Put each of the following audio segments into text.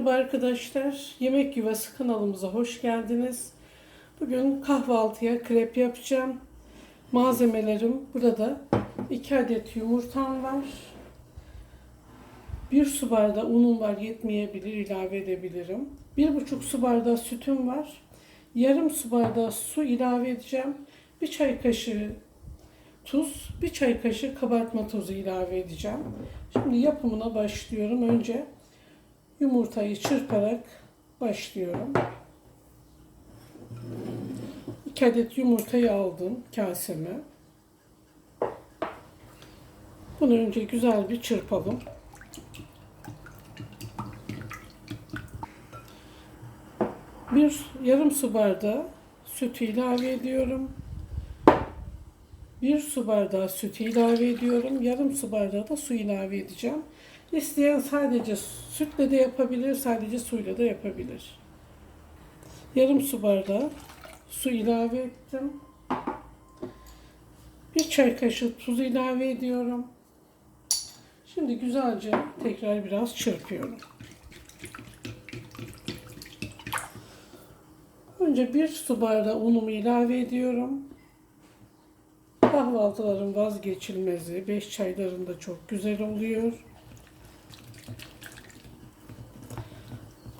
Merhaba arkadaşlar. Yemek Yuvası kanalımıza hoş geldiniz. Bugün kahvaltıya krep yapacağım. Malzemelerim burada. 2 adet yumurtam var. 1 su bardağı unum var yetmeyebilir ilave edebilirim. 1,5 su bardağı sütüm var. Yarım su bardağı su ilave edeceğim. Bir çay kaşığı tuz, bir çay kaşığı kabartma tozu ilave edeceğim. Şimdi yapımına başlıyorum. Önce yumurtayı çırparak başlıyorum. 2 adet yumurtayı aldım kaseme. Bunu önce güzel bir çırpalım. Bir yarım su bardağı sütü ilave ediyorum. Bir su bardağı süt ilave ediyorum. Yarım su bardağı da su ilave edeceğim. İsteyen sadece sütle de yapabilir, sadece suyla da yapabilir. Yarım su bardağı su ilave ettim. Bir çay kaşığı tuz ilave ediyorum. Şimdi güzelce tekrar biraz çırpıyorum. Önce bir su bardağı unumu ilave ediyorum. Kahvaltıların vazgeçilmezi, beş çaylarında çok güzel oluyor.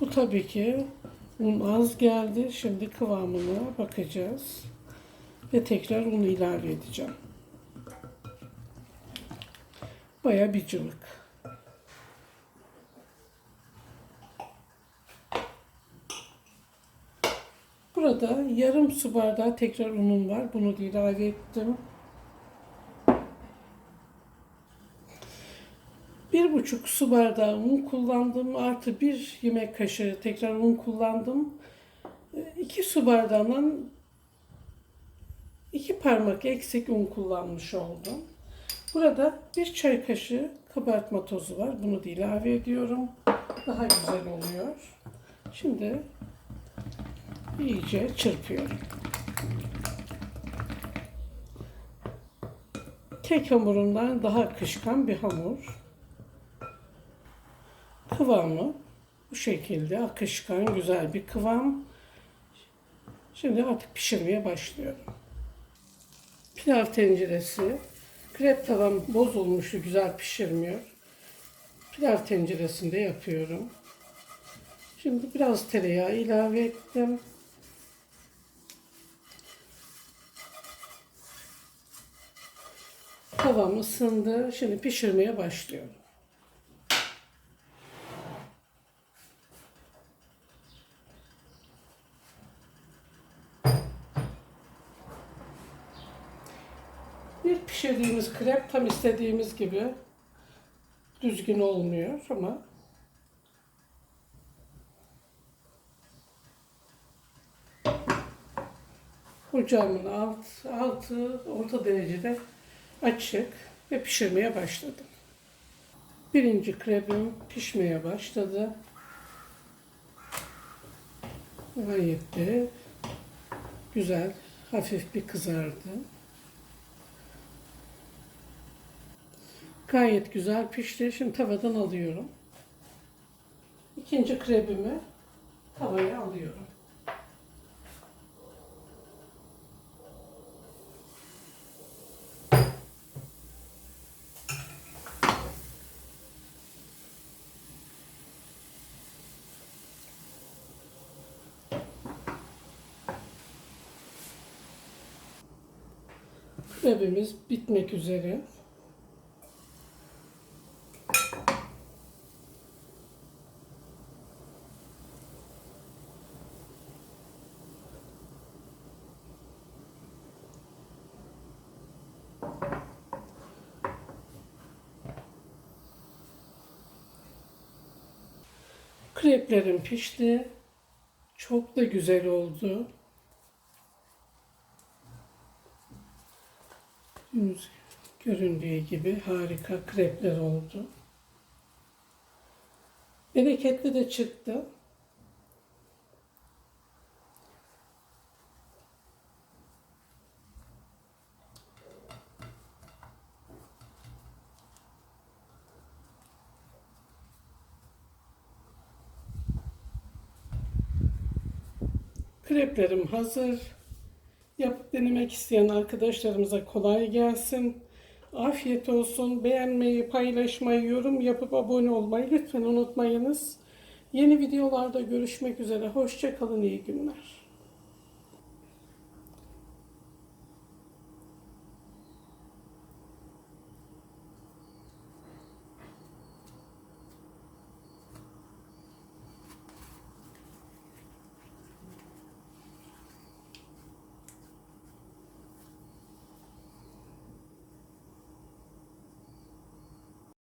Bu tabii ki un az geldi. Şimdi kıvamına bakacağız. Ve tekrar un ilave edeceğim. Baya bir cıvık. Burada yarım su bardağı tekrar unum var. Bunu da ilave ettim. Bir buçuk su bardağı un kullandım. Artı bir yemek kaşığı tekrar un kullandım. İki su bardağından iki parmak eksik un kullanmış oldum. Burada bir çay kaşığı kabartma tozu var. Bunu da ilave ediyorum. Daha güzel oluyor. Şimdi iyice çırpıyorum. Kek hamurundan daha akışkan bir hamur. Kıvamı bu şekilde akışkan güzel bir kıvam. Şimdi artık pişirmeye başlıyorum. Pilav tenceresi. Krep tavam bozulmuşu güzel pişirmiyor. Pilav tenceresinde yapıyorum. Şimdi biraz tereyağı ilave ettim. Tavam ısındı. Şimdi pişirmeye başlıyorum. Pişirdiğimiz krep tam istediğimiz gibi düzgün olmuyor ama ocağımın alt, altı orta derecede açık ve pişirmeye başladım. Birinci krebim pişmeye başladı. Gayet de güzel, hafif bir kızardı. Gayet güzel pişti. Şimdi tavadan alıyorum. İkinci krebimi tavaya alıyorum. Krebimiz bitmek üzere. Kreplerim pişti. Çok da güzel oldu. Göründüğü gibi harika krepler oldu. Bereketli de çıktı. Kreplerim hazır. Yapıp denemek isteyen arkadaşlarımıza kolay gelsin. Afiyet olsun. Beğenmeyi, paylaşmayı, yorum yapıp abone olmayı lütfen unutmayınız. Yeni videolarda görüşmek üzere. Hoşça kalın, iyi günler.